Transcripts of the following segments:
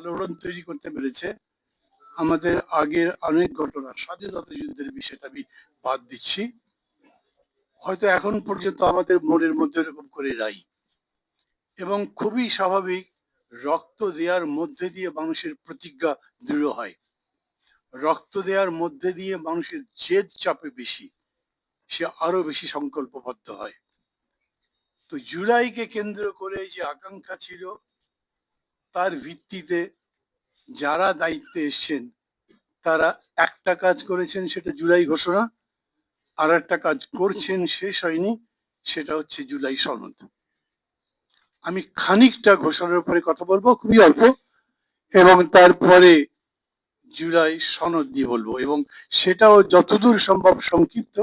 আলোড়ন তৈরি করতে পেরেছে। আমাদের আগের অনেক ঘটনা, স্বাধীনতা যুদ্ধের বিষয়টা আমি বাদ দিচ্ছি। হয়তো এখন পর্যন্ত আমাদের মনের মধ্যে এরকম করে নাই। এবং খুবই স্বাভাবিক, রক্ত দেওয়ার মধ্যে দিয়ে মানুষের প্রতিজ্ঞা দৃঢ় হয়। রক্ত দেওয়ার মধ্যে দিয়ে মানুষের জেদ চাপে বেশি, সে আরও বেশি সংকল্পবদ্ধ হয়। তো জুলাইকে কেন্দ্র করে যে আকাঙ্ক্ষা ছিল তার ভিত্তিতে যারা দায়িত্বে এসছেন, তারা একটা কাজ করেছেন, সেটা জুলাই ঘোষণা। আর একটা কাজ করছেন, শেষ হয়নি, সেটা হচ্ছে জুলাই সনদ। আমি খানিকটা ঘোষণার উপরে কথা বলব, খুবই অল্প, এবং তারপরে জুলাই সনদ দিয়ে বলব, এবং সেটাও যতদূর সম্ভব সংক্ষিপ্ত,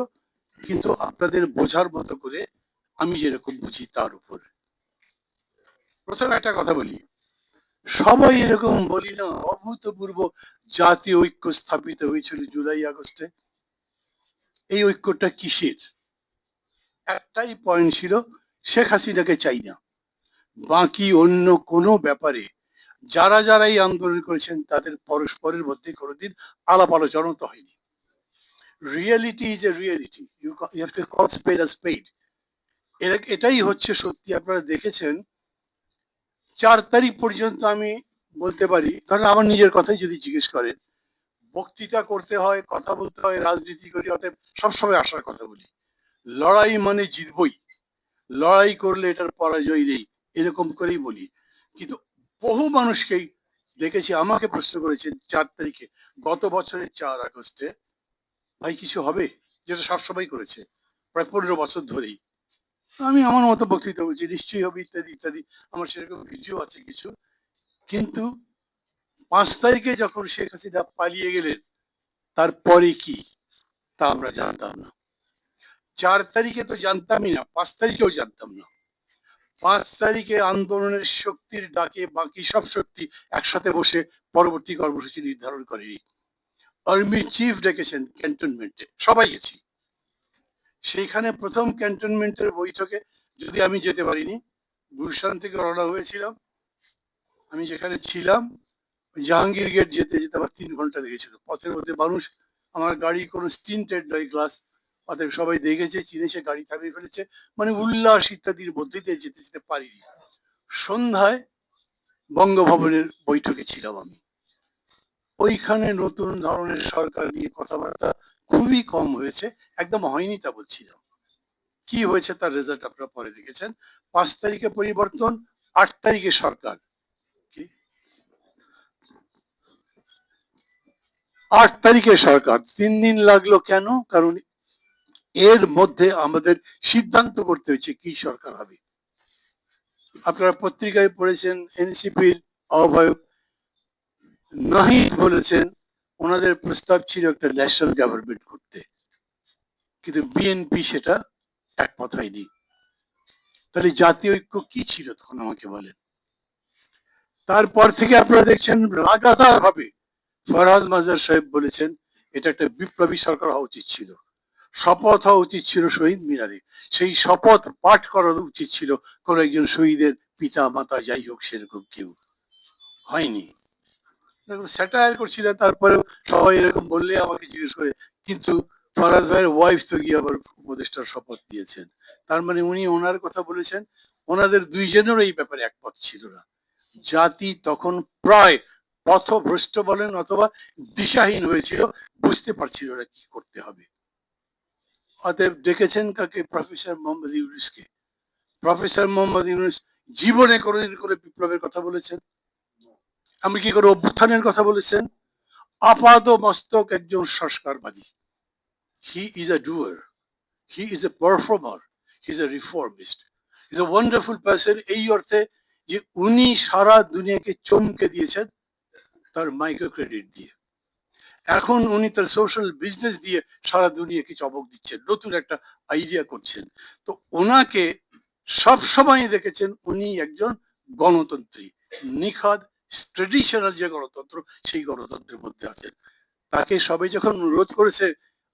কিন্তু আপনাদের বোঝার মতো করে আমি যেরকম বুঝি তার উপর। প্রথমে একটা কথা বলি। সবাই এরকম বলি না অভূতপূর্ব জাতীয় ঐক্য স্থাপিত হয়েছিল জুলাই, আগস্টে। এই ঐক্যটা কিসের? একটাই পয়েন্ট ছিল, শেখ হাসিনাকে চাই না। বাকি অন্য কোনো ব্যাপারে যারা যারা এই আন্দোলন করেছেন, তাদের পরস্পরের মধ্যে কোনোদিন আলাপ আলোচনা তো হয়নি। Reality is a reality you have to call spade a spade এটাই হচ্ছে সত্যি। আপনারা দেখেছেন চার তারিখ পর্যন্ত আমি বলতে পারি, ধরেন আমার নিজের কথাই যদি জিজ্ঞেস করেন বক্তৃতা করতে হয়, কথা বলতে হয়, রাজনীতি করি, অতএব সবসময় আসার কথা বলি। লড়াই মানে জিতবই। লড়াই করলে এটার পরাজয় নেই, এরকম করেই বলি। কিন্তু বহু মানুষকেই দেখেছি, আমাকে প্রশ্ন করেছেন চার তারিখে, গত বছরের চার আগস্টে, ভাই কিছু হবে? যেটা সবসময় করেছে, প্রায় পনেরো বছর ধরেই। আমি আমার মতো বক্তৃতা বলছি নিশ্চয়ই হবে ইত্যাদি ইত্যাদি। আমার সেরকম ভিডিও আছে কিছু। কিন্তু পাঁচ তারিখে যখন শেখ হাসিনা পালিয়ে গেলেন, তারপরে কি? তা আমরা জানতাম না। চার তারিখে তো জানতামই না, পাঁচ তারিখেও জানতাম না। পাঁচ তারিখে আন্দোলনের শক্তির ডাকে বাকি সব শক্তি একসাথে বসে পরবর্তী কর্মসূচি নির্ধারণ করেনি। আর্মি চিফ ডেকেছেন ক্যান্টনমেন্টে সবাই গেছি। সেইখানে প্রথম ক্যান্টনমেন্টের বৈঠকে যদি আমি যেতে পারিনি, গুলশান থেকে রওনা হয়েছিলাম। আমি যেখানে ছিলাম জাহাঙ্গীর গেট যেতে যেতে আমার তিন ঘণ্টা লেগেছিল। পথের মধ্যে মানুষ, আমার গাড়ি কোনো স্টিন্টেড নয় গ্লাস অতএব সবাই দেখেছে, চিনেছে, গাড়ি থামিয়ে ফেলেছে। মানে উল্লাস ইত্যাদির মধ্যে দিয়ে যেতে যেতে পারিনি। সন্ধ্যায় বঙ্গভবনের বৈঠকে ছিলাম আমি। ওইখানে নতুন ধরনের সরকার নিয়ে কথাবার্তা খুবই কম হয়েছে, একদম হয়নি তা বলছিলাম। কি হয়েছে তার রেজাল্ট আপনারা পরে দেখেছেন? পাঁচ তারিখে পরিবর্তন, আট তারিখে সরকার। কি? আট তারিখে সরকার। তিন দিন লাগল কেন? কারণ এর মধ্যে আমাদের সিদ্ধান্ত করতে হচ্ছে কি সরকার হবে। আপনারা পত্রিকায় পড়েছেন, এনসিপির আহ্বায়ক নাহিদ বলেছেন ওনাদের প্রস্তাব ছিল একটা ন্যাশনাল গভর্নমেন্ট করতে। কিন্তু বিএনপি সেটা একমত হয়নি। তাহলে জাতীয় ঐক্য কি ছিল তখন আমাকে বলেন। তারপর থেকে আপনারা দেখছেন লাগাতার ভাবে ফরহাদ মাজার সাহেব বলেছেন, এটা একটা বিপ্লবী সরকার হওয়া উচিত ছিল। শপথ হওয়া উচিত ছিল শহীদ মিনারে। সেই শপথ পাঠ করা উচিত ছিল কোন একজন শহীদের পিতা মাতা যাই হোক সেরকম কেউ হয়নি। স্যাটায়ার করছিলেন তারপরেও সবাই এরকম বললে আমাকে জিজ্ঞেস করে, কিন্তু ফরাজ ভাইয়ের ওয়াইফ তো গিয়ে আবার উপদেষ্টার শপথ দিয়েছেন। তার মানে উনি ওনার কথা বলেছেন, ওনাদের দুইজনেরও এই ব্যাপারে একমত ছিল না। জাতি তখন প্রায় পথভ্রষ্ট বলেন অথবা দিশাহীন হয়েছিল, বুঝতে পারছিল না কি করতে হবে। অতএব ডেকেছেন কাকে? প্রফেসর মোহাম্মদ ইউনুসকে। প্রফেসর মোহাম্মদ ইউনুস জীবনে কোনোদিন করে বিপ্লবের কথা বলেছেন। আমি কি করে অভ্যুত্থানের কথা বলেছেন? আপাদ মস্তক একজন সংস্কারবাদী। He is a doer he is a performer he is a reformist is a wonderful person এই অর্থে যে উনি সারা দুনিয়াকে চমকে দিয়েছেন তার মাইক্রো ক্রেডিট দিয়ে। এখন উনি তার সোশ্যাল বিজনেস দিয়ে সারা দুনিয়াকে চমক দিচ্ছেন, নতুন একটা আইডিয়া করছেন। তো ওনাকে সব সময় দেখেছেন উনি একজন গণতন্ত্রী, নিখাদ ট্রেডিশনাল যে গণতন্ত্র, সেই গণতন্ত্রের মধ্যে আছেন। তাকে সবাই যখন অনুরোধ করেছে,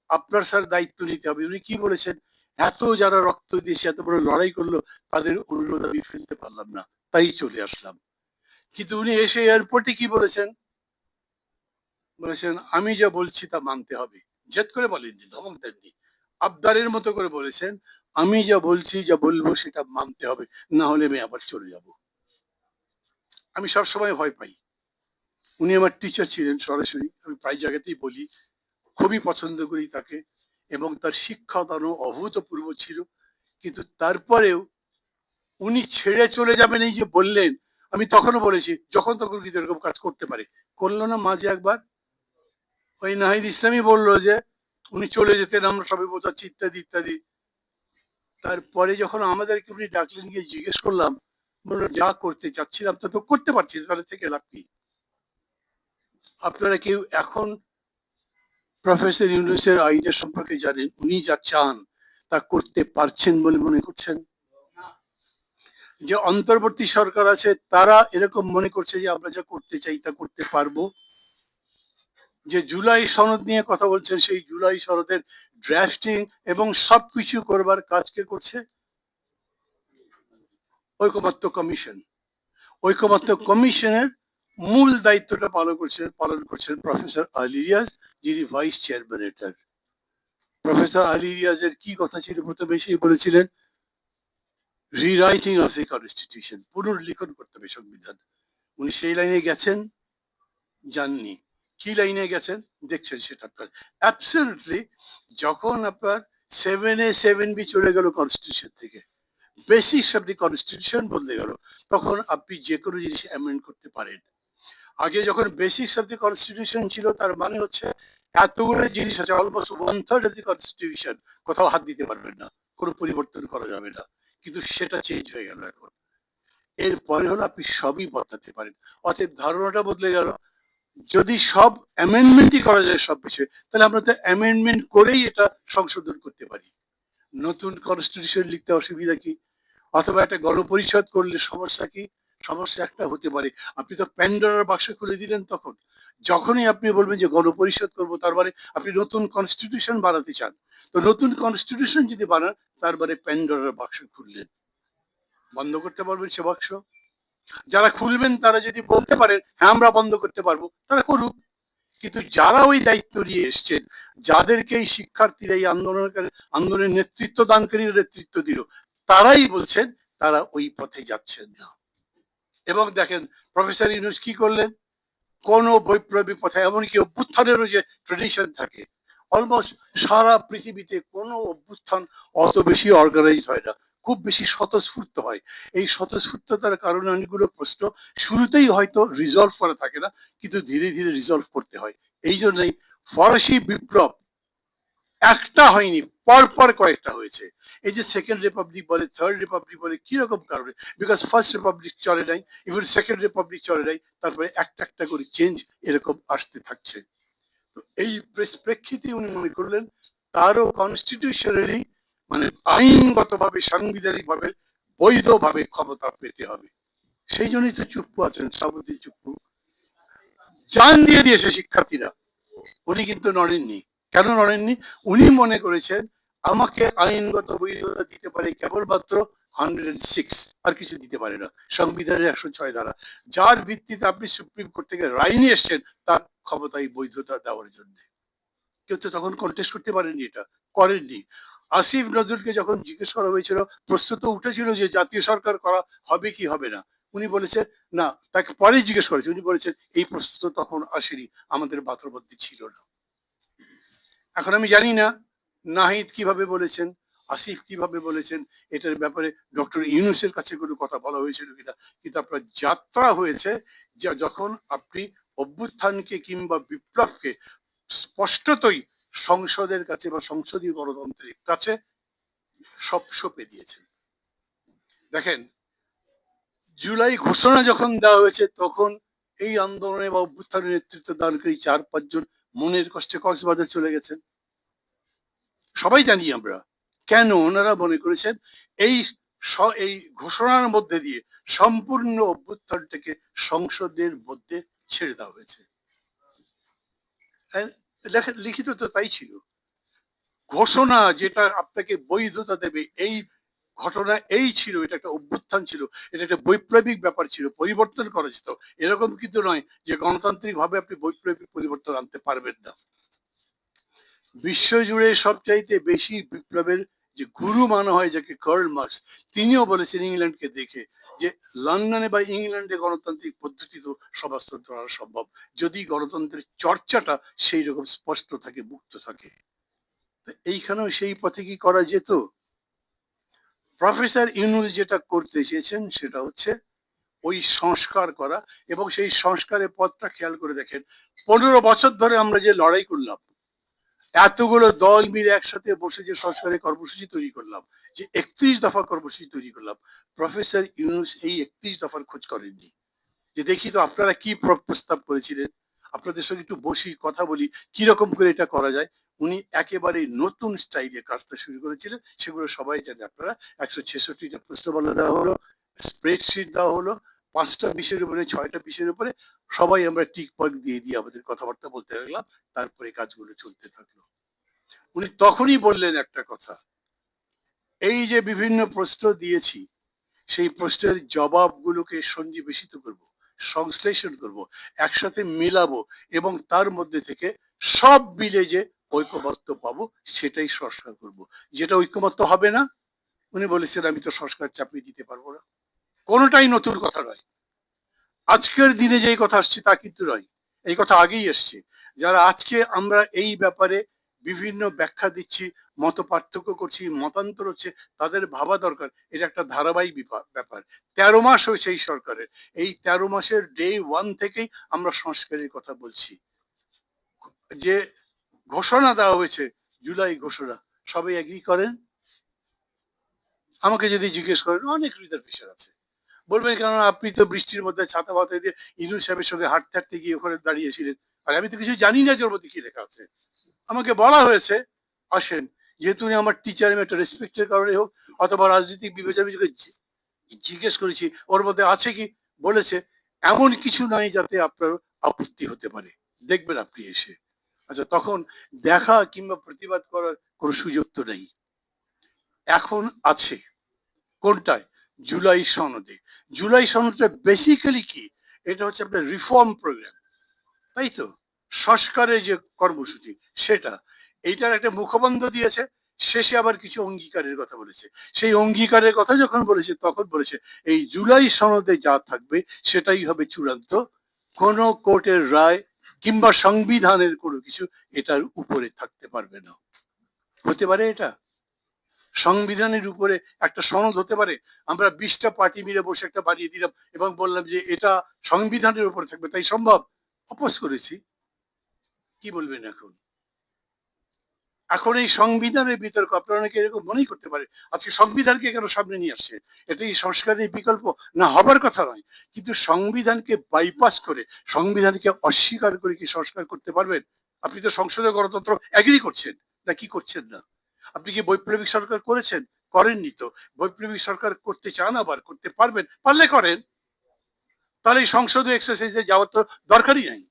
আপনার স্যার দায়িত্ব নিতে হবে। উনি কি বলেছেন? এত যারা রক্ত দিয়েছে, এত বড় লড়াই করল, তাদের অনুরোধ আমি ফেলতে পারলাম না। তাই চলে আসলাম। কিন্তু উনি এসে এয়ারপোর্টে কি বলেছেন? বলেছেন, আমি যা বলছি তা মানতে হবে। জেদ করে বলেননি ধমক দেননি আবদারের মতো করে বলেছেন, আমি যা বলছি, যা বলব সেটা মানতে হবে, না হলে আমি আবার চলে যাব। আমি সবসময় ভয় পাই। উনি আমার টিচার ছিলেন সরাসরি, আমি প্রায় জায়গাতেই বলি, খুবই পছন্দ করি তাকে এবং তার শিক্ষা শিক্ষাদানও অভূতপূর্ব ছিল। কিন্তু তারপরেও উনি ছেড়ে চলে যাবেন এই যে বললেন, আমি তখনও বলেছি, যখন তখন কিন্তু এরকম কাজ করতে পারে। করল না মাঝে একবার। ওই নাহিদ ইসলামই বলল যে, উনি চলে যেতেন, আমরা সবাই বোঝাচ্ছি ইত্যাদি ইত্যাদি। তারপরে যখন আমাদেরকে উনি ডাকলেন, গিয়ে জিজ্ঞেস করলাম বলল যা করতে চাচ্ছিলাম তা তো করতে পারছি তাহলে থেকে লাভ কি? আপনারা কেউ এখন প্রফেসর ইউনুসের আইনের সম্পর্কে জানেন, উনি যা চান তা করতে পারছেন বলে মনে করছেন? যে অন্তর্বর্তী সরকার আছে, তারা এরকম মনে করছে যে আমরা যা করতে চাই তা করতে পারব। যে জুলাই সনদ নিয়ে কথা বলছেন, সেই জুলাই সনদের ড্রাফটিং এবং সবকিছু করবার কাজকে করছে? ঐকমত্য কমিশন। ঐকমত্য কমিশনের মূল দায়িত্বটা পালন করছেন পালন করছেন প্রফেসর আলিরিয়াস যিনি ভাইস চেয়ারম্যান এটার। প্রফেসর আলিরিয়াসের কি কথা ছিল? প্রথমে সেই বলেছিলেন রিরাইটিং অফ দি কনস্টিটিউশন পুনর্লিখন করতে হবে সংবিধান। উনি সেই লাইনে গেছেন, যাননি। কি লাইনে গেছেন? দেখছেন সেটা আপনার। অ্যাবসলিউটলি যখন আপনার সেভেন এ সেভেন বি চলে গেল কনস্টিটিউশন থেকে বেসিক্স অফ দি কনস্টিটিউশন বদলে গেল, তখন আপনি যে কোনো জিনিস অ্যামেন্ড করতে পারেন। আগে যখন বেসিক্স অফ দি কনস্টিটিউশন ছিল, তার মানে হচ্ছে এতগুলো জিনিস আছে almost one third of the constitution কোথাও হাত দিতে পারবেন না, কোনো পরিবর্তন করা যাবে না। কিন্তু সেটা চেঞ্জ হয়ে গেল এখন। এরপরে হলো আপনি সবই বদলাতে পারেন। অতএব ধারণাটা বদলে গেল। যদি সব অ্যামেন্ডমেন্টই করা যায় সব বিষয়ে তাহলে আমরা তো অ্যামেন্ডমেন্ট করেই এটা সংশোধন করতে পারি। নতুন কনস্টিটিউশন লিখতে অসুবিধা কি? অথবা একটা গণপরিষদ করলে সমস্যা কি? সমস্যা একটা হতে পারে। আপনি তো প্যান্ডোরার বাক্স খুলে দিলেন তখন। যখনই আপনি বলবেন যে গণপরিষদ করব, তার মানে আপনি নতুন কনস্টিটিউশন বানাতে চান। তো নতুন কনস্টিটিউশন যদি বানান, তার মানে প্যান্ডোরার বাক্স খুললেন। বন্ধ করতে পারবেন সে বাক্স? যারা খুলবেন, তারা যদি বলতে পারেন হ্যাঁ আমরা বন্ধ করতে পারব, তারা করুক। কিন্তু যারা ওই দায়িত্ব নিয়ে এসছেন, যাদেরকে এই শিক্ষার্থীরা এই আন্দোলনকারী, আন্দোলনের নেতৃত্ব দানকারী নেতৃত্ব দিল, তারাই বলছেন তারা ওই পথে যাচ্ছেন না। এবং দেখেন, প্রফেসর ইউনুস কি করলেন? কোন বৈপ্লবী পথে, এমনকি অভ্যুত্থানেরও যে ট্রেডিশন থাকে অলমোস্ট সারা পৃথিবীতে কোনো অভ্যুত্থান অত বেশি অর্গানাইজ হয় না। খুব বেশি স্বতঃস্ফূর্ত হয়। এই স্বতঃস্ফূর্ততার কারণে অনেকগুলো প্রশ্ন শুরুতেই হয়তো রিজলভ করা থাকে না, কিন্তু ধীরে ধীরে রিজলভ করতে হয়। এই জন্যই ফরাসি বিপ্লব একটা হয়নি, পরপর কয়েকটা হয়েছে। এই যে সেকেন্ড রিপাবলিক বলে থার্ড রিপাবলিক বলে কীরকম কারণে? বিকজ ফার্স্ট রিপাবলিক চলে নাই ইভেন সেকেন্ড রিপাবলিক চলে নাই, তারপরে একটা একটা করে চেঞ্জ এরকম আসতে থাকছে। তো এই প্রেক্ষিতে উনি মনে করলেন, তারও কনস্টিটিউশনালি মানে আইনগতভাবে সাংবিধানিক ভাবে বৈধভাবে ক্ষমতা পেতে হবে। সেই জন্যই তো চুপ্পু আছেন, সাবুদ্দিন চুপ্পু। জান দিয়ে দিয়েছে শিক্ষার্থীরা। উনি কিন্তু নড়েননি। কেন নড়েননি? উনি মনে করেছেন, আমাকে আইনগত বৈধতা দিতে পারে কেবলমাত্র হান্ড্রেড সিক্স আর কিছু দিতে পারে না। সংবিধানের একশো ছয় ধারা। যার ভিত্তিতে আপনি সুপ্রিম কোর্ট থেকে রায় নিয়ে এসছেন, তার ক্ষমতায় বৈধতা দেওয়ার জন্য। কেউ তো তখন কন্টেস্ট করতে পারেননি এটা, করেননি। আসিফ নজরুলকে যখন জিজ্ঞেস করা হয়েছিল, প্রশ্ন তো উঠেছিল যে জাতীয় সরকার করা হবে কি হবে না। উনি বলেছেন, না, তাকে পরে জিজ্ঞেস করেছে। উনি বলেছেন, এই প্রশ্ন তো তখন আসেনি, আমাদের বাতর মধ্যে ছিল না। এখন আমি জানি না, নাহিদ কীভাবে বলেছেন, আসিফ কীভাবে বলেছেন, এটার ব্যাপারে ডক্টর ইউনুসের কাছে কোনো কথা বলা হয়েছিল কিনা, কিন্তু আপনার যাত্রা হয়েছে যা যখন আপনি অভ্যুত্থানকে কিংবা বিপ্লবকে স্পষ্টতই সংসদের কাছে বা সংসদীয় গণতন্ত্রের কাছে সব সঁপে দিয়েছেন। দেখেন জুলাই ঘোষণা যখন দেওয়া হয়েছে তখন এই আন্দোলনে বা অভ্যুত্থানের নেতৃত্ব দানকারী চার পাঁচজন মনের কষ্টে কক্সবাজার চলে গেছেন। সবাই জানি আমরা কেন ওনারা মনে করেছেন এই এই ঘোষণার মধ্যে দিয়ে সম্পূর্ণ অভ্যুত্থানটাকে সংসদের মধ্যে ছেড়ে দেওয়া হয়েছে। হ্যাঁ, লিখিত তো তাই ছিল। ঘোষণা যেটা আপনাকে বৈধতা দেবে, এই ঘটনা এই ছিল, এটা একটা অভ্যুত্থান ছিল, এটা একটা বৈপ্লবিক ব্যাপার ছিল, পরিবর্তন করা যেত। এরকম কিন্তু নয় যে গণতান্ত্রিক ভাবে আপনি বৈপ্লবিক পরিবর্তন আনতে পারবেন না। বিশ্বজুড়ে সবচাইতে বেশি বিপ্লবের যে গুরু মানা হয় যাকে কার্ল মার্কস, তিনিও বলেছেন ইংল্যান্ডকে দেখে যে লন্ডনে বা ইংল্যান্ডে গণতান্ত্রিক পদ্ধতিতে সমাজতন্ত্র আনা সম্ভব। যদি গণতন্ত্রের চর্চাটা সেই রকম স্পষ্ট থাকে, মুক্ত থাকে। তো এইখানেও সেই পথে কি করা যেত? প্রফেসর ইউনুস যেটা করতে চেয়েছেন সেটা হচ্ছে ওই সংস্কার করা এবং সেই সংস্কারের পথটা খেয়াল করে দেখেন। পনেরো বছর ধরে আমরা যে লড়াই করলাম এতগুলো দল মিলে একসাথে বসে যে সংস্কারের কর্মসূচি তৈরি করলাম, যে একত্রিশ দফা কর্মসূচি তৈরি করলাম, প্রফেসর ইউনুস এই একত্রিশ দফার খোঁজ করেননি। যে দেখি তো আপনারা কি প্রস্তাব করেছিলেন? আপনাদের সঙ্গে একটু বসি, কথা বলি, কীরকম করে এটা করা যায়? উনি একেবারে নতুন স্টাইলে কাজটা শুরু করেছিলেন, সেগুলো সবাই জানে। আপনারা একশো ছেষট্টিটা প্রশ্নমালা দেওয়া হলো, স্প্রেডশিট দেওয়া হলো পাঁচটা বিষয়ের উপরে, ছয়টা বিষয়ের উপরে সবাই আমরা টিক পয়েন্ট দিয়ে দিয়ে আমাদের কথাবার্তা বলতে লাগলাম, তারপরে কাজগুলো চলতে থাকল। উনি তখনই বললেন একটা কথা, এই যে বিভিন্ন প্রশ্ন দিয়েছি, সেই প্রশ্নের জবাবগুলোকে সন্নিবেশিত করব, সংশ্লেষণ করব, একসাথে মিলাবো এবং তার মধ্যে থেকে সব মিলে যে ঐকমত্য পাবো, সেটাই সংস্কার করব। যেটা ঐকমত্য হবে না, উনি বলেছেন, আমি তো সংস্কার চাপিয়ে দিতে পারব না। কোনোটাই নতুন কথা নয়। আজকের দিনে যেই কথা আসছে তা কিন্তু নয়। এই কথা আগেই এসছে। যারা আজকে আমরা এই ব্যাপারে বিভিন্ন ব্যাখ্যা দিচ্ছি, মত পার্থক্য করছি, মতান্তর হচ্ছে, তাদের ভাবা দরকার। এটা একটা ধারাবাহিক ব্যাপার। তেরো মাস হয়েছে এই সরকারের। এই তেরো মাসের ডে ওয়ান থেকেই আমরা সংস্কারের কথা বলছি। যে ঘোষণা দেওয়া হয়েছে, জুলাই ঘোষণা, সবাই এগ্রি করেন? আমাকে যদি জিজ্ঞেস করেন, অনেক রিজার্ভেশন আছে। বলবেন কেন আপনি তো বৃষ্টির মধ্যে ছাতা ফাতা দিয়ে ইনু সাহেবের সঙ্গে হাঁটতে হাঁটতে গিয়ে ওখানে দাঁড়িয়েছিলেন। আর আমি তো কিছু জানি না যে ওর মধ্যে কি লেখা আছে। আমাকে বলা হয়েছে, আসেন, যেহেতু উনি আমার টিচার আমি একটা রেসপেক্টের কারণে হোক, অথবা রাজনৈতিক বিবেচনা জিজ্ঞেস করেছি, ওর মধ্যে আছে কি? বলেছে, এমন কিছু নাই যাতে আপনার আপত্তি হতে পারে। দেখবেন আপনি এসে। আচ্ছা তখন দেখা কিংবা প্রতিবাদ করার কোনো সুযোগ তো নেই। এখন আছে। কোনটায়? জুলাই সনদে। জুলাই সনদটা বেসিক্যালি কি? এটা হচ্ছে আপনার রিফর্ম প্রোগ্রাম তাই তো? সংস্কারের যে কর্মসূচি, সেটা। এইটার একটা মুখবন্ধ দিয়েছে, শেষে আবার কিছু অঙ্গীকারের কথা বলেছে। সেই অঙ্গীকারের কথা যখন বলেছে, তখন বলেছে, এই জুলাই সনদে যা থাকবে, সেটাই হবে চূড়ান্ত। কোন কোর্টের রায় কিংবা সংবিধানের কোনো কিছু এটার উপরে থাকতে পারবে না। হতে পারে এটা? সংবিধানের উপরে একটা সনদ হতে পারে। আমরা বিশটা পার্টি মিলে বসে একটা বানিয়ে দিলাম এবং বললাম যে এটা সংবিধানের উপরে থাকবে। তাই সম্ভব? অপোজ করেছি। কি বলবেন এখন? এখন এই সংবিধানের বিতর্ক আপনারা অনেকে এরকম মনেই করতে পারে। আজকে সংবিধানকে কেন সামনে নিয়ে আসছে? এটা এই সংস্কারের বিকল্প? না, হবার কথা নয়। কিন্তু সংবিধানকে বাইপাস করে, সংবিধানকে অস্বীকার করে কি সংস্কার করতে পারবেন? আপনি তো সংসদে গণতন্ত্র এগ্রি করছেন। না কি করছেন না? আপনি কি বৈপ্লবিক সরকার করেছেন? করেননি তো। বৈপ্লবিক সরকার করতে চান আবার, করতে পারবেন। পারলে করেন। তাহলে এই সংসদে এক্সারসাইজে যাওয়ার তো দরকারই নাই।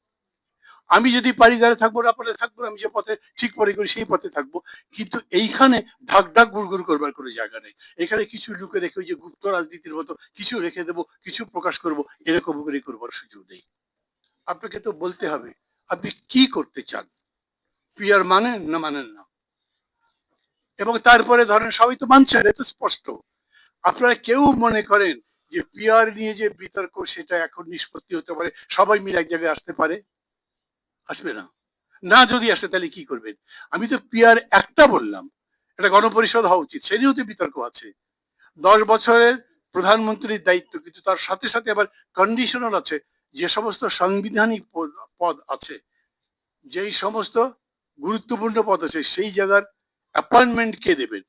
আমি যদি পারি দাঁড়িয়ে থাকব, না পারলে থাকব আমি যে পথে ঠিক মনে করি, সেই পথে থাকব। কিন্তু এইখানে ঢাক ঢাক গুড়গুড় করবার কোনো জায়গা নেই। এখানে কিছু লুকে রেখে ওই যে গুপ্ত রাজনীতির মতো কিছু রেখে দেবো, কিছু প্রকাশ করব, এরকম করে করবার সুযোগ নেই। আপনাকে তো বলতে হবে, আপনি কি করতে চান? পিয়ার মানেন না মানেন না? এবং তারপরে ধরেন সবাই তো মানছেন এত স্পষ্ট। আপনারা কেউ মনে করেন যে পিয়ার নিয়ে যে বিতর্ক, সেটা এখন নিষ্পত্তি হতে পারে? সবাই মিলে এক জায়গায় আসতে পারে? আসবে না। না যদি আসে, তাহলে কি করবেন? আমি তো পিয়ার একটা বললাম, এটা গণপরিষদ হওয়া উচিত সে নিয়েও তো বিতর্ক আছে। দশ বছরের প্রধানমন্ত্রীর দায়িত্ব, কিন্তু তার সাথে সাথে আবার কন্ডিশনাল আছে, যে সমস্ত সাংবিধানিক পদ- আছে, যেই সমস্ত গুরুত্বপূর্ণ পদ আছে, সেই জায়গার অ্যাপয়েন্টমেন্ট কে দেবেন?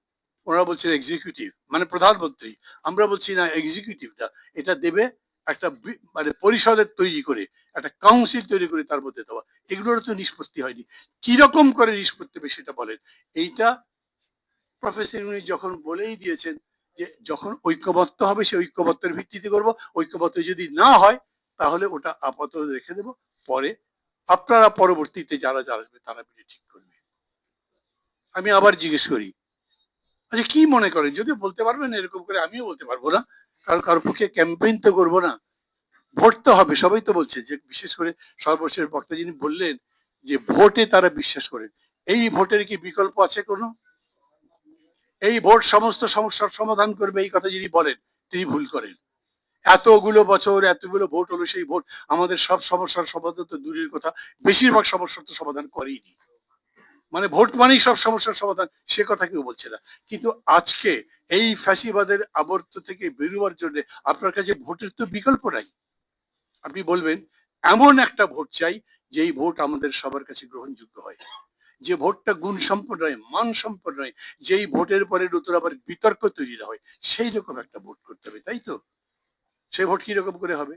ওনারা বলছেন এক্সিকিউটিভ মানে প্রধানমন্ত্রী। আমরা বলছি না এক্সিকিউটিভটা এটা দেবে একটা মানে পরিষদের তৈরি করে, একটা কাউন্সিল তৈরি করে তার মধ্যে দেওয়া। এগুলোর তো নিষ্পত্তি হয়নি। কীরকম করে নিষ্পত্তি হবে সেটা বলেন। এইটা প্রফেসর উনি যখন বলেই দিয়েছেন যে যখন ঐক্যবদ্ধ হবে, সে ঐক্যবদ্ধের ভিত্তিতে করব। ঐক্যবদ্ধ যদি না হয়, তাহলে ওটা আপাতত রেখে দেব। পরে আপনারা পরবর্তীতে যারা যারা আসবে, তারা ঠিক আমি আবার জিজ্ঞেস করি আচ্ছা কি মনে করেন? যদি বলতে পারবেন এরকম করে আমিও বলতে পারব না। কারণ কারোর পক্ষে ক্যাম্পেইন তো করব না। ভোট তো হবে, সবাই তো বলছে যে বিশেষ করে সর্বশেষ বক্তা যিনি বললেন যে ভোটে তারা বিশ্বাস করেন। এই ভোটের কি বিকল্প আছে কোনো? এই ভোট সমস্ত সমস্যার সমাধান করবে এই কথা যিনি বলেন, তিনি ভুল করেন। এতগুলো বছর, এতগুলো ভোট হলো সেই ভোট। আমাদের সব সমস্যার সমাধান তো দূরের কথা। বেশিরভাগ সমস্যার তো সমাধান করেইনি। মানে ভোট মানেই সব সমস্যার সমাধান, সে কথা কেউ বলছে না। কিন্তু আজকে এই ফ্যাসিবাদের আবর্ত থেকে বেরোবার জন্য আপনার কাছে ভোটের তো বিকল্প নাই। আপনি বলবেন, এমন একটা ভোট চাই যেই ভোট আমাদের সবার কাছে গ্রহণযোগ্য হয়। যে ভোটটা গুণ সম্পন্ন নয়, মান সম্পন্ন নয়, যেই ভোটের পরে নতুন আবার বিতর্ক তৈরি না হয়, সেই রকম একটা ভোট করতে হবে, তাই তো? সেই ভোট কীরকম করে হবে?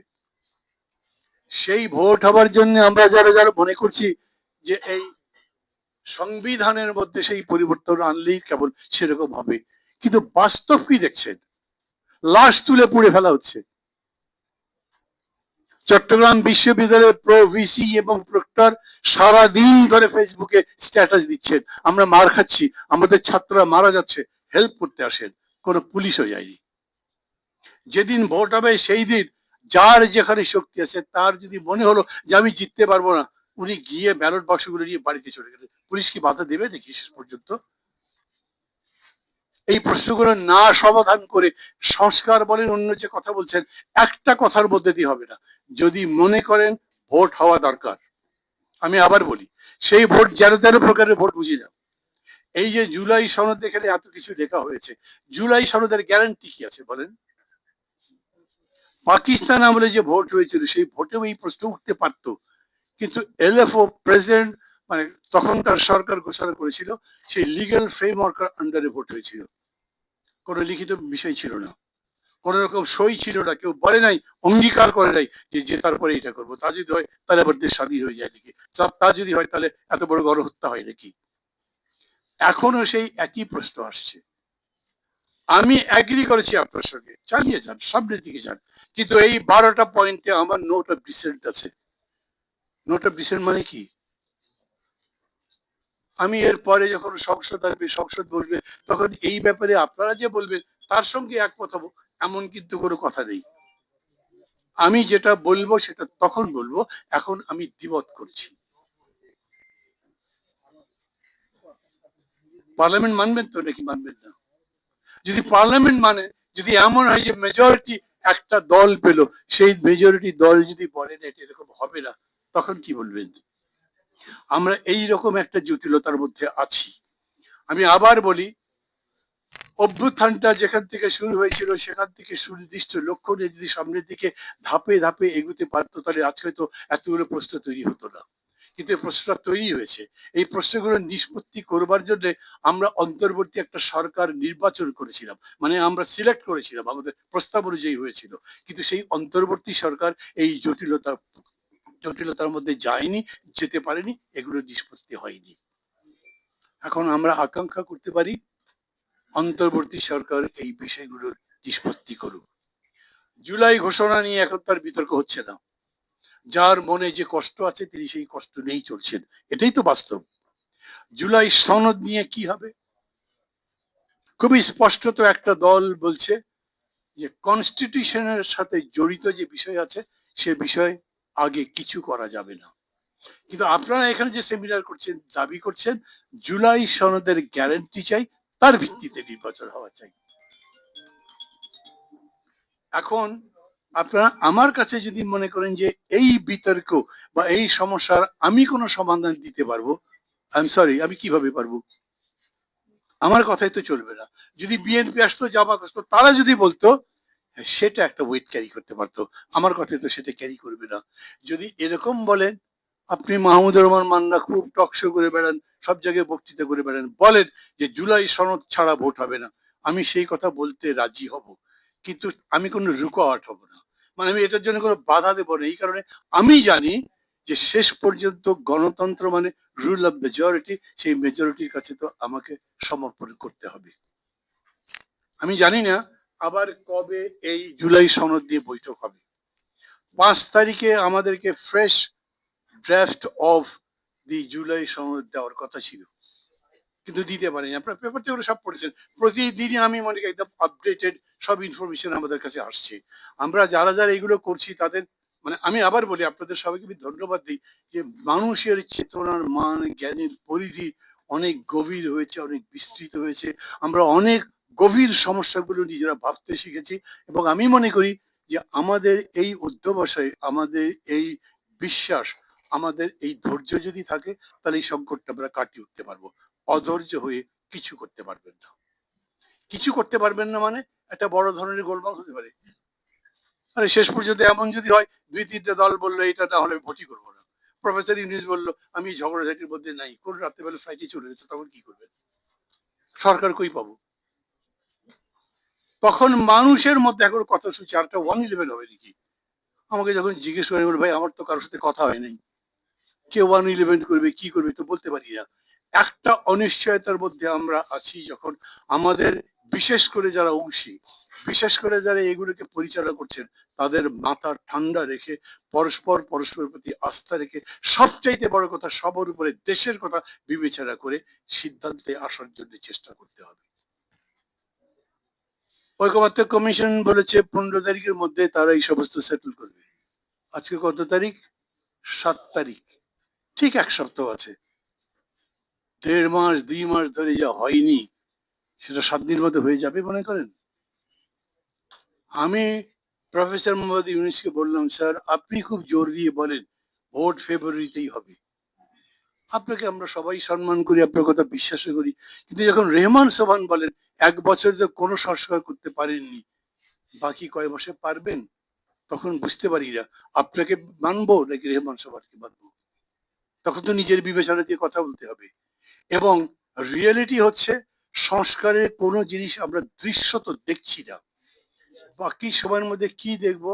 সেই ভোট হবার জন্য আমরা যারা যারা মনে করছি যে এই সংবিধানের মধ্যে সেই পরিবর্তন আনলেই কেবল সেরকম হবে। কিন্তু বাস্তব কি দেখছেন? লাশ তুলে পুড়ে ফেলা হচ্ছে। চট্টগ্রাম বিশ্ববিদ্যালয়ের প্রো ভিসি এবং প্রক্টর সারাদিন ধরে ফেসবুকে স্ট্যাটাস দিচ্ছেন। আমরা মার খাচ্ছি, আমাদের ছাত্ররা মারা যাচ্ছে, হেল্প করতে আসেন। কোনো পুলিশও যায়নি। যেদিন ভোট হবে সেই দিন, যার যেখানে শক্তি আছে, তার যদি মনে হলো যে আমি জিততে পারব না উনি গিয়ে ব্যালট বাক্সগুলো নিয়ে বাড়িতে চলে গেলেন। পুলিশ কি বাধা দেবে নাকি শেষ পর্যন্ত? এই প্রশ্নগুলো না সমাধান করে সংস্কার বলেন অন্য যে কথা বলছেন, একটা কথার মধ্যে দিয়ে হবে না। যদি মনে করেন ভোট হওয়া দরকার। আমি আবার বলি, সেই ভোট তেরো তেরো প্রকারের ভোট বুঝি না। এই যে জুলাই সনদ এখানে এত কিছু লেখা হয়েছে, জুলাই সনদের গ্যারান্টি কি আছে বলেন? পাকিস্তান আমলে যে ভোট হয়েছিল, সেই ভোটেও এই প্রশ্ন উঠতে পারত। কিন্তু এলএফও প্রেসিডেন্ট মানে তখনকার সরকার ঘোষণা করেছিল, সেই লিগ্যাল ফ্রেমওয়ার্কের আন্ডারে ভোট হয়েছিল। কোনো লিখিত বিষয় ছিল না। কোন রকম সই ছিল না। কেউ বলে নাই, অঙ্গীকার করে নাই যে যে তারপরে এটা করব। তা যদি হয়, তাহলে আবার দেশ স্বাধীন হয়ে যায় নাকি? তা যদি হয়, তাহলে এত বড় গণহত্যা হয় নাকি? এখনও সেই একই প্রশ্ন আসছে। আমি অ্যাগ্রি করেছি আপনার সঙ্গে। চালিয়ে যান, সামনের দিকে যান। কিন্তু এই বারোটা পয়েন্টে আমার নোট অফ ডিসেন্ট আছে। নোট ডিসেন্ট মানে কি? আমি এর পরে যখন সংসদ আসবে সংসদ বসবে, তখন এই ব্যাপারে আপনারা যে বলবেন, তার সঙ্গে একমত হব, এমন কিন্তু কোনো কথা নেই। আমি যেটা বলব, সেটা তখন বলব, এখন আমি দ্বিমত করছি। পার্লামেন্ট মানবেন তো নাকি মানবেন না? যদি পার্লামেন্ট মানে যদি এমন হয় যে মেজরিটি একটা দল পেল, সেই মেজরিটি দল যদি বলেন এটা এরকম হবে না। তখন কি বলবেন? আমরা এই রকম একটা জটিলতার মধ্যে আছি। আমি আবার বলি, অভ্যুত্থানটা যেখান থেকে শুরু হয়েছিল, সেখান থেকে সুনির্দিষ্ট লক্ষ্য নিয়ে যদি সামনের দিকে ধাপে ধাপে এগুতে পারতো, তাহলে আজকে তো এতগুলো প্রশ্ন তৈরি হতো না। কিন্তু এই প্রশ্নটা তৈরি হয়েছে। এই প্রশ্নগুলো নিষ্পত্তি করবার জন্য আমরা অন্তর্বর্তী একটা সরকার নির্বাচন করেছিলাম। মানে আমরা সিলেক্ট করেছিলাম, আমাদের প্রস্তাব অনুযায়ী হয়েছিল। কিন্তু সেই অন্তর্বর্তী সরকার এই জটিলতা জটিলতার মধ্যে যায়নি, যেতে পারেনি, এগুলো নিষ্পত্তি হয়নি। এখন আমরা আকাঙ্ক্ষা করতে পারি, অন্তর্বর্তী সরকার এই বিষয়গুলোর নিষ্পত্তি করুক। জুলাই ঘোষণা নিয়ে এখন তার বিতর্ক হচ্ছে না। যার মনে যে কষ্ট আছে, তিনি সেই কষ্ট নেই চলছেন। এটাই তো বাস্তব। জুলাই সনদ নিয়ে কি হবে? খুবই স্পষ্টত একটা দল বলছে যে কনস্টিটিউশনের সাথে জড়িত যে বিষয় আছে, সে বিষয়ে আগে কিছু করা যাবে না। কিন্তু আপনারা এখানে যে সেমিনার করছেন, দাবি করছেন, জুলাই সনদের গ্যারান্টি চাই, তার ভিত্তিতে নির্বাচন হওয়া চাই। এখন আপনারা আমার কাছে যদি মনে করেন যে এই বিতর্ক বা এই সমস্যার আমি কোনো সমাধান দিতে পারব আই সরি আমি কীভাবে পারব? আমার কথাই তো চলবে না। যদি বিএনপি আসতো জামাত আসতো তারা যদি বলতো সেটা একটা ওয়েট ক্যারি করতে পারতো। আমার কথায় তো সেটা ক্যারি করবে না। যদি এরকম বলেন, আপনি মাহমুদুর রহমান মান্না খুব টকশো করে বেড়ান, সব জায়গায় বক্তৃতা করে বেড়ান, বলেন যে জুলাই সনদ ছাড়া ভোট হবে না। আমি সেই কথা বলতে রাজি হব। কিন্তু আমি কোনো রুকাওয়াট হব না। মানে আমি এটার জন্য কোনো বাধা দেবো না। এই কারণে আমি জানি যে শেষ পর্যন্ত গণতন্ত্র মানে রুল অফ মেজরিটি সেই মেজরিটির কাছে তো আমাকে সমর্পণ করতে হবে। আমি জানি না আবার কবে এই জুলাই সনদ দিয়ে বৈঠক হবে? পাঁচ তারিখে আমাদেরকে fresh draft of the July সনদ দেওয়ার কথা ছিল। কিন্তু দিতে পারেনি। আপনার পেপার থেকে সব পড়েছেন। প্রতিদিনই আমি মনে করি একদম আপডেটেড সব ইনফরমেশন আমাদের কাছে আসছে। আমরা যারা যারা এগুলো করছি, তাদের মানে আমি আবার বলি, আপনাদের সবাইকে আমি ধন্যবাদ দিই যে মানুষের চেতনার মান, জ্ঞানের পরিধি অনেক গভীর হয়েছে, অনেক বিস্তৃত হয়েছে। আমরা অনেক গভীর সমস্যাগুলো নিজেরা ভাবতে শিখেছি এবং আমি মনে করি যে আমাদের এই অধ্যবসায়, আমাদের এই বিশ্বাস, আমাদের এই ধৈর্য যদি থাকে, তাহলে এই সংকটটা আমরা কাটিয়ে উঠতে পারব। অধৈর্য হয়ে কিছু করতে পারবেন না। কিছু করতে পারবেন না মানে একটা বড় ধরনের গোলমাল হতে পারে। আরে শেষ পর্যন্ত এমন যদি হয়, দুই তিনটা দল বলল এটা না হলে ভোটই করব না। প্রফেসর ইংলিশ বলল, আমি ঝগড়াঝাটির মধ্যে নাই। কোন রাত্রেবেলা ফ্লাইটে চলে গেছে তখন কি করবেন? সরকার কই পাবো? তখন মানুষের মধ্যে এখন কথা শুনছি আরটা ওয়ান ইলেভেন হবে নাকি? আমাকে যখন জিজ্ঞেস করে ভাই, আমার তো কারোর সাথে কথা হয় নাই। কে ওয়ান ইলেভেন করবে, কি করবে, তো বলতে পারি না। একটা অনিশ্চয়তার মধ্যে আমরা আছি যখন আমাদের, বিশেষ করে যারা অংশী, বিশেষ করে যারা এগুলোকে পরিচালনা করছেন, তাদের মাথা ঠান্ডা রেখে, পরস্পর পরস্পরের প্রতি আস্থা রেখে, সবচাইতে বড় কথা, সবার উপরে দেশের কথা বিবেচনা করে সিদ্ধান্তে আসার জন্য চেষ্টা করতে হবে। ঐকমত্য কমিশন বলেছে, পনেরো তারিখের মধ্যে তারা এই সমস্ত সেটেল করবে। আজকে কত তারিখ? সাত তারিখ। ঠিক এক সপ্তাহ আছে। দেড় মাস, দুই মাস ধরে যা হয়নি, সেটা সাত দিন মধ্যে হয়ে যাবে মনে করেন? আমি প্রফেসর মোহাম্মদ ইউনুসকে বললাম, স্যার, আপনি খুব জোর দিয়ে বলেন, ভোট ফেব্রুয়ারিতেই হবে। আপনাকে আমরা সবাই সম্মান করি, আপনার কথা বিশ্বাস করি। কিন্তু যখন রেহমান সোহান বলেন, এক বছর তো কোনো সংস্কার করতে পারেননি, বাকি কয় মাসে পারবেন? তখন বুঝতে পারি না, আপনাকে মানবো নাকি রেহমান সোহানকে মানবো? তখন তো নিজের বিবেচনা দিয়ে কথা বলতে হবে। এবং রিয়েলিটি হচ্ছে, সংস্কারের কোনো জিনিস আমরা দৃশ্যত দেখছি না। বাকি সময়ের মধ্যে কি দেখব?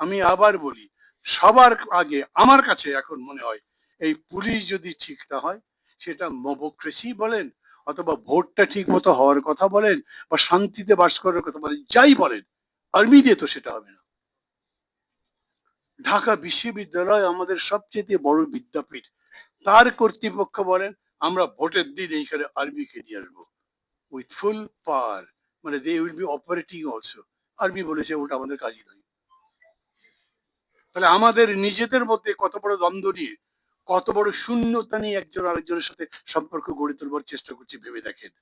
আমি আবার বলি, সবার আগে, আমার কাছে এখন মনে হয় এই পুলিশ যদি ঠিক না হয়, সেটা মবক্রেসি বলেন অথবা ভোটটা ঠিক মতো হওয়ার কথা বলেন বা শান্তিতে বাস করার কথা বলেন, যাই বলেন, আর্মি দিয়ে তো সেটা হবে না। ঢাকা বিশ্ববিদ্যালয় আমাদের সবচেয়ে বড় বিদ্যাপীঠ। তার কর্তৃপক্ষ বলেন, আমরা ভোটের দিন এইখানে আর্মিকে নিয়ে আসব। উইথ ফুল পাওয়ার মানে they will be operating also army বলেছে, ওটা আমাদের কাজই নয়। তাহলে আমাদের নিজেদের মধ্যে কত বড় দ্বন্দ্ব নিয়ে কত বড় শূন্যতা নিয়ে একজন আরেকজনের সাথে সম্পর্ক গড়ে তোলবার চেষ্টা করছি ভেবে দেখেন।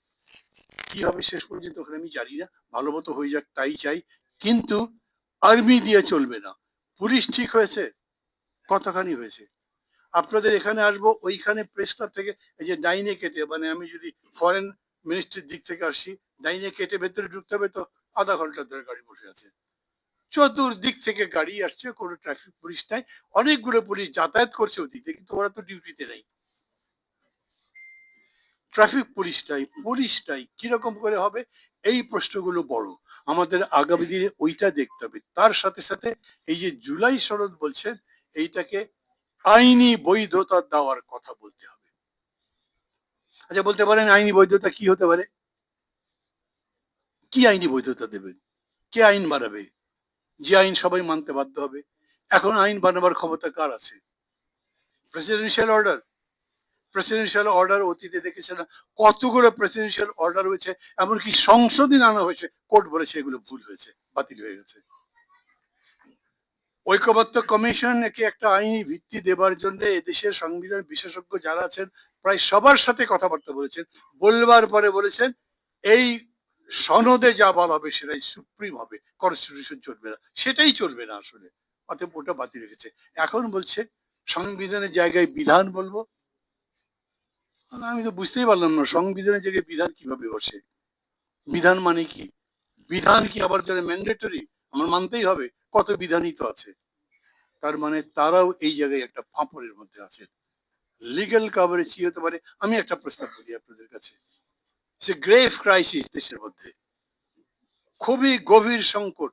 কি হবে শেষ পর্যন্ত ওখানে আমি জানি না। ভালো মতো হয়ে যাক, তাই চাই। কিন্তু আর্মি দিয়ে চলবে না। পুলিশ ঠিক হয়েছে? কতখানি হয়েছে? আপনাদের এখানে আসব, ওইখানে প্রেস ক্লাব থেকে এই যে ডাইনে কেটে মানে আমি যদি ফরেন মিনিস্ট্রির দিক থেকে আসি ডাইনে কেটে ভেতরে ঢুকতে হবে তো আধা ঘণ্টা ধরে গাড়ি বসে আছে। চতুর্দিক থেকে গাড়ি আসছে, কোনো ট্রাফিক পুলিশ নাই। অনেকগুলো পুলিশ যাতায়াত করছে ওদিকে কিন্তু ওরা তো ডিউটিতে নেই। ট্রাফিক পুলিশ নাই পুলিশ নাই কীরকম করে হবে? এই প্রশ্নগুলো বড়। আমাদের আগামী দিনে ওইটা দেখতে হবে। তার সাথে সাথে এই যে জুলাই সনদ বলছেন, এইটাকে আইনি বৈধতা দেওয়ার কথা বলতে হবে। আচ্ছা বলতে পারেন আইনি বৈধতা কি হতে পারে? কি আইনি বৈধতা দেবেন? কে আইন বানাবে? যে আইন সবাই মানতে বাধ্য হবে। এখন আইন বানাবার ক্ষমতা কার আছে? প্রেসিডেন্সিয়াল অর্ডার প্রেসিডেন্সিয়াল অর্ডার অতীতে দেখেছেন কতগুলো প্রেসিডেন্সিয়াল অর্ডার হয়েছে, এমনকি সংসদে আনা হয়েছে, কোর্ট বলেছে এগুলো ভুল হয়েছে, বাতিল হয়ে গেছে। ঐক্যবদ্ধ কমিশন একে একটা আইনি ভিত্তি দেবার জন্য এদেশের সংবিধান বিশেষজ্ঞ যারা আছেন, প্রায় সবার সাথে কথাবার্তা বলেছেন। বলবার পরে বলেছেন, এই সনদে যা বলা হবে সেটাই সুপ্রিম হবে কনস্টিটিউশন চলবে না। সেটাই চলবে না আসলে। অতএব ওটা বাতিল রেখেছে এখন বলছে, সংবিধানের জায়গায় বিধান বলব? আমি তো বুঝতেই পারলাম না, সংবিধানের জায়গায় বিধান কীভাবে বসে? বিধান মানে কি? বিধান কি আবার যারা ম্যান্ডেটরি আমার মানতেই হবে, কত বিধানই তো আছে। তার মানে তারাও এই জায়গায় একটা ফাঁপড়ের মধ্যে আছে লিগ্যাল কাভারেজ কি হতে পারে? আমি একটা প্রস্তাব করি আপনাদের কাছে। সে গ্রেভ ক্রাইসিস দেশের মধ্যে। খুবই গভীর সংকট।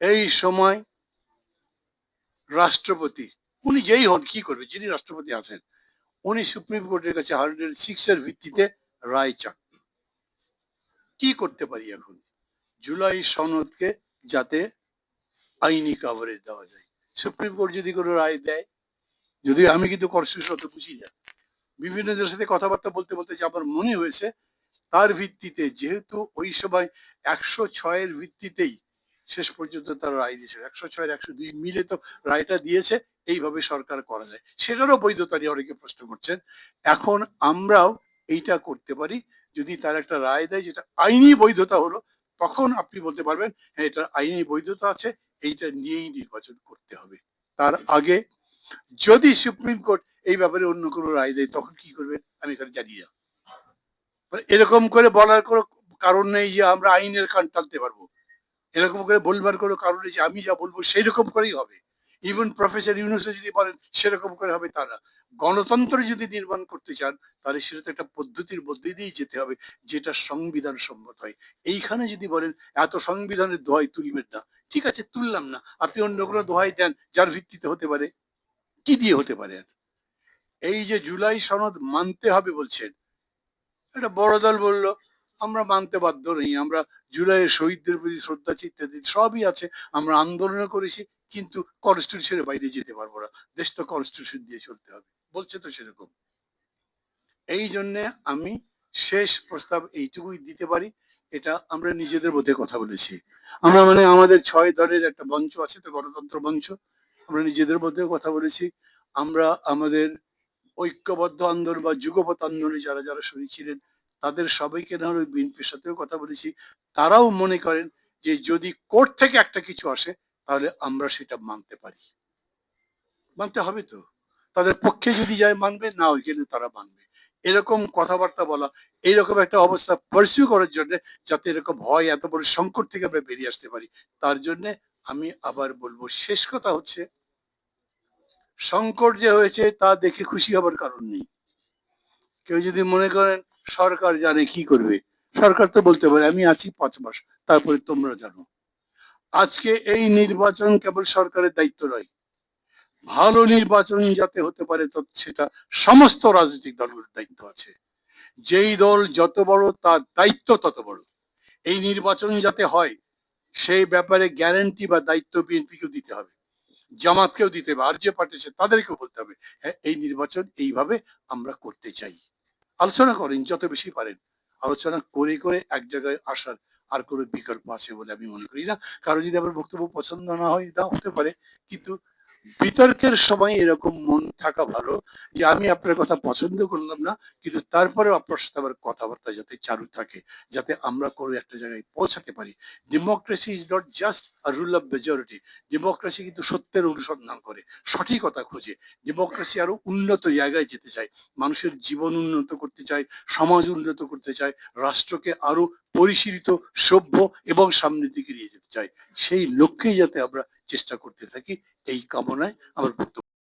এই সময় রাষ্ট্রপতি, উনি যেই হন, কি করবে? যিনি রাষ্ট্রপতি আছেন, উনি সুপ্রিম কোর্টের কাছে হান্ড্রেড সিক্স এর ভিত্তিতে রায় চান। কি করতে পারি এখন? জুলাই সনদকে যাতে আইনি কাভারেজ দেওয়া যায়। সুপ্রিম কোর্ট যদি কোনো রায় দেয় যদি আমি কিন্তু কনস্টিটিউশন অত বুঝি না বিভিন্নদের সাথে কথাবার্তা বলতে বলতে যে আমার মনে হয়েছে তার ভিত্তিতে যেহেতু ওই সময় একশো ছয়ের ভিত্তিতেই শেষ পর্যন্ত তারা রায় দিয়েছিল, একশো ছয়ের একশো দুই মিলে তো রায়টা দিয়েছে, এইভাবে সরকার করা যায়। সেটারও বৈধতা নিয়ে অনেকে প্রশ্ন করছেন। এখন আমরাও এইটা করতে পারি, যদি তার একটা রায় দেয় যেটা আইনি বৈধতা হলো, তখন আপনি বলতে পারবেন হ্যাঁ এটার আইনি বৈধতা আছে, এইটা নিয়েই নির্বাচন করতে হবে। তার আগে যদি সুপ্রিম কোর্ট এই ব্যাপারে অন্য কোনো রায় দেয়, তখন কি করবেন? আমি এখানে জানি না। এরকম করে বলার কোনো কারণ নেই যে আমরা আইনের কান টানতে পারব। এরকম করে বলবার কোনো কারণ নেই যে আমি যা বলব সেই রকম করেই হবে। ইভেন প্রফেসর ইউনুসও যদি বলেন, সেরকম করে হবে তারা। গণতন্ত্র যদি নির্মাণ করতে চান, তাহলে সেটা তো একটা পদ্ধতির মধ্যে দিয়েই যেতে হবে, যেটা সংবিধান সম্মত হয়। এইখানে যদি বলেন, এত সংবিধানের দোহাই তুলবেন না। ঠিক আছে, তুললাম না। আপনি অন্য কোনো দোহাই দেন, যার ভিত্তিতে হতে পারে। কি দিয়ে হতে পারে? এই যে জুলাই সনদ মানতে হবে বলছেন একটা বড় দল বলল, আমরা মানতে বাধ্য নেই, আমরা জুলাইয়ের শহীদদের প্রতি শ্রদ্ধা ইত্যাদি সবই আছে, আমরা আন্দোলন করেছি, কিন্তু কনস্টিটিউশনের বাইরে যেতে পারব না। দেশ তো কনস্টিটিউশন দিয়ে চলতে হবে। বলছে তো সেরকম। এই জন্যে আমি শেষ প্রস্তাব এইটুকুই দিতে পারি। এটা আমরা নিজেদের মধ্যে কথা বলেছি। আমরা মানে আমাদের ছয় দলের একটা মঞ্চ আছে, তো গণতন্ত্র মঞ্চ। আমরা নিজেদের মধ্যেও কথা বলেছি। আমরা আমাদের ঐক্যবদ্ধ আন্দোলন বা যুগপথ আন্দোলনে যারা যারা শরীর ছিলেন, তাদের সবাইকে না ওই বিএনপির সাথেও কথা বলেছি। তারাও মনে করেন যে যদি কোর্ট থেকে একটা কিছু আসে, তাহলে আমরা সেটা মানতে পারি। মানতে হবে তো। তাদের পক্ষে যদি যায়, মানবে, না ওইখানে তারা মানবে। এরকম কথাবার্তা বলা, এইরকম একটা অবস্থা পার্সিউ করার জন্য যাতে এরকম হয়, এত বড় সংকট থেকে আমরা বেরিয়ে আসতে পারি, তার জন্য আমি আবার বলব, শেষ কথা হচ্ছে সংকট যে হয়েছে তা দেখে খুশি হবার কারণ নেই। কেউ যদি মনে করেন, সরকার জানে কি করবে। সরকার তো বলতে পারে, আমি আছি পাঁচ মাস, তারপরে তোমরা জানো। আজকে এই নির্বাচন কেবল সরকারের দায়িত্ব নয়। ভালো নির্বাচন যাতে হতে পারে সেটা সমস্ত রাজনৈতিক দলগুলোর দায়িত্ব আছে। যেই দল যত বড়, তার দায়িত্ব তত বড়। এই নির্বাচন যাতে হয়, সেই ব্যাপারে গ্যারান্টি বা দায়িত্ব বিএনপিকেও দিতে হবে। জামাতকেও দিতে হবে, আর যে পার্টি তাদেরকেও বলতে হবে হ্যাঁ এই নির্বাচন এইভাবে আমরা করতে চাই। আলোচনা করেন, যত বেশি পারেন। আলোচনা করে করে এক জায়গায় আসার আর কোনো বিকল্প আছে বলে আমি মনে করি না। কারও যদি আমার বক্তব্য পছন্দ না হয় তা হতে পারে, কিন্তু বিতর্কের সময় এরকম মন থাকা ভালো যে আমি আপনার কথা পছন্দ করলাম না, কিন্তু তারপরেও আপনার সাথে আবার কথাবার্তা যাতে চালু থাকে, যাতে আমরা কোনো একটা জায়গায় পৌঁছাতে পারি। Democracy is not just a rule of majority democracy কিন্তু সত্যের অনুসন্ধান করে, সঠিকতা খোঁজে। ডেমোক্রেসি আরও উন্নত জায়গায় যেতে চায়। মানুষের জীবন উন্নত করতে চায়, সমাজ উন্নত করতে চায়, রাষ্ট্রকে আরও পরিশীলিত, সভ্য এবং সামনের দিকে নিয়ে যেতে চাই। সেই লক্ষ্যেই যাতে আমরা চেষ্টা করতে থাকি, এই কামনায় আমার বক্তব্য